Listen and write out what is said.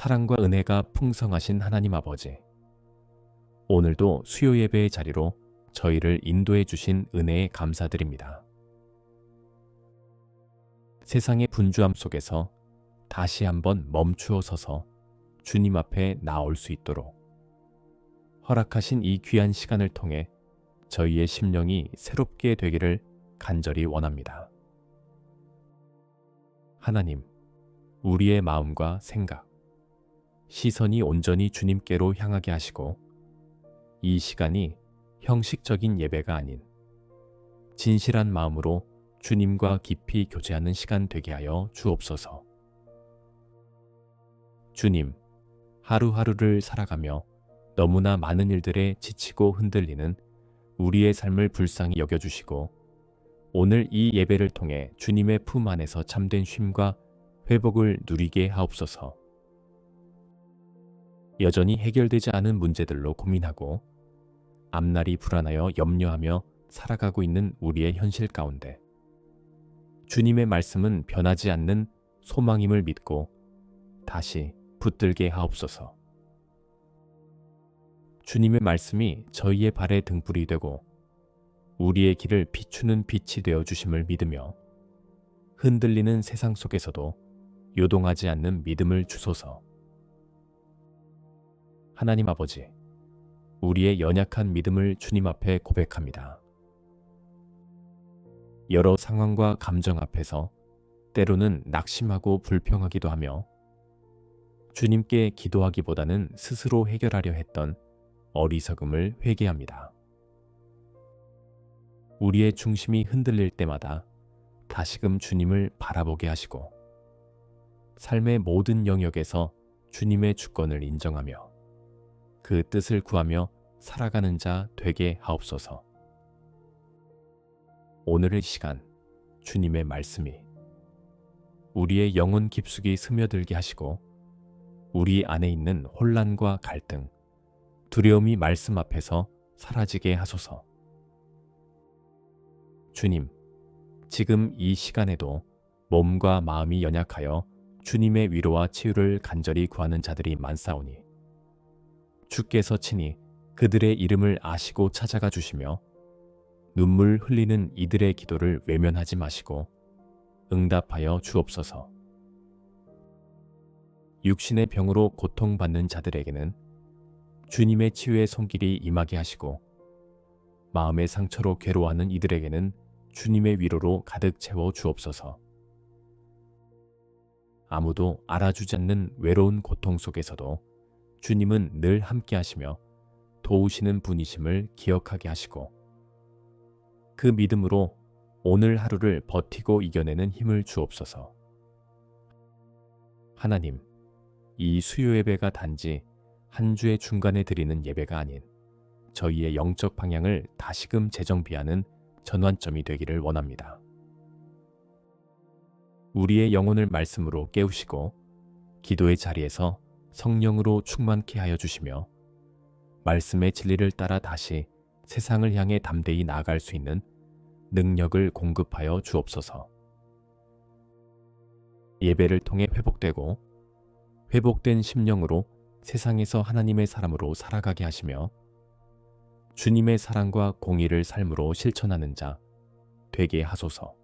사랑과 은혜가 풍성하신 하나님 아버지. 오늘도 수요 예배의 자리로 저희를 인도해 주신 은혜에 감사드립니다. 세상의 분주함 속에서 다시 한번 멈추어 서서 주님 앞에 나올 수 있도록 허락하신 이 귀한 시간을 통해 저희의 심령이 새롭게 되기를 간절히 원합니다. 하나님, 우리의 마음과 생각, 시선이 온전히 주님께로 향하게 하시고 이 시간이 형식적인 예배가 아닌 진실한 마음으로 주님과 깊이 교제하는 시간 되게 하여 주옵소서. 주님, 하루하루를 살아가며 너무나 많은 일들에 지치고 흔들리는 우리의 삶을 불쌍히 여겨주시고 오늘 이 예배를 통해 주님의 품 안에서 참된 쉼과 회복을 누리게 하옵소서. 여전히 해결되지 않은 문제들로 고민하고 앞날이 불안하여 염려하며 살아가고 있는 우리의 현실 가운데 주님의 말씀은 변하지 않는 소망임을 믿고 다시 붙들게 하옵소서. 주님의 말씀이 저희의 발의 등불이 되고 우리의 길을 비추는 빛이 되어 주심을 믿으며 흔들리는 세상 속에서도 요동하지 않는 믿음을 주소서. 하나님 아버지, 우리의 연약한 믿음을 주님 앞에 고백합니다. 여러 상황과 감정 앞에서 때로는 낙심하고 불평하기도 하며 주님께 기도하기보다는 스스로 해결하려 했던 어리석음을 회개합니다. 우리의 중심이 흔들릴 때마다 다시금 주님을 바라보게 하시고 삶의 모든 영역에서 주님의 주권을 인정하며 그 뜻을 구하며 살아가는 자 되게 하옵소서. 오늘의 시간 주님의 말씀이 우리의 영혼 깊숙이 스며들게 하시고 우리 안에 있는 혼란과 갈등, 두려움이 말씀 앞에서 사라지게 하소서. 주님, 지금 이 시간에도 몸과 마음이 연약하여 주님의 위로와 치유를 간절히 구하는 자들이 많사오니 주께서 친히 그들의 이름을 아시고 찾아가 주시며 눈물 흘리는 이들의 기도를 외면하지 마시고 응답하여 주옵소서. 육신의 병으로 고통받는 자들에게는 주님의 치유의 손길이 임하게 하시고 마음의 상처로 괴로워하는 이들에게는 주님의 위로로 가득 채워 주옵소서. 아무도 알아주지 않는 외로운 고통 속에서도 주님은 늘 함께 하시며 도우시는 분이심을 기억하게 하시고 그 믿음으로 오늘 하루를 버티고 이겨내는 힘을 주옵소서. 하나님, 이 수요 예배가 단지 한 주의 중간에 드리는 예배가 아닌 저희의 영적 방향을 다시금 재정비하는 전환점이 되기를 원합니다. 우리의 영혼을 말씀으로 깨우시고 기도의 자리에서 성령으로 충만케 하여 주시며 말씀의 진리를 따라 다시 세상을 향해 담대히 나아갈 수 있는 능력을 공급하여 주옵소서. 예배를 통해 회복되고 회복된 심령으로 세상에서 하나님의 사람으로 살아가게 하시며 주님의 사랑과 공의를 삶으로 실천하는 자 되게 하소서.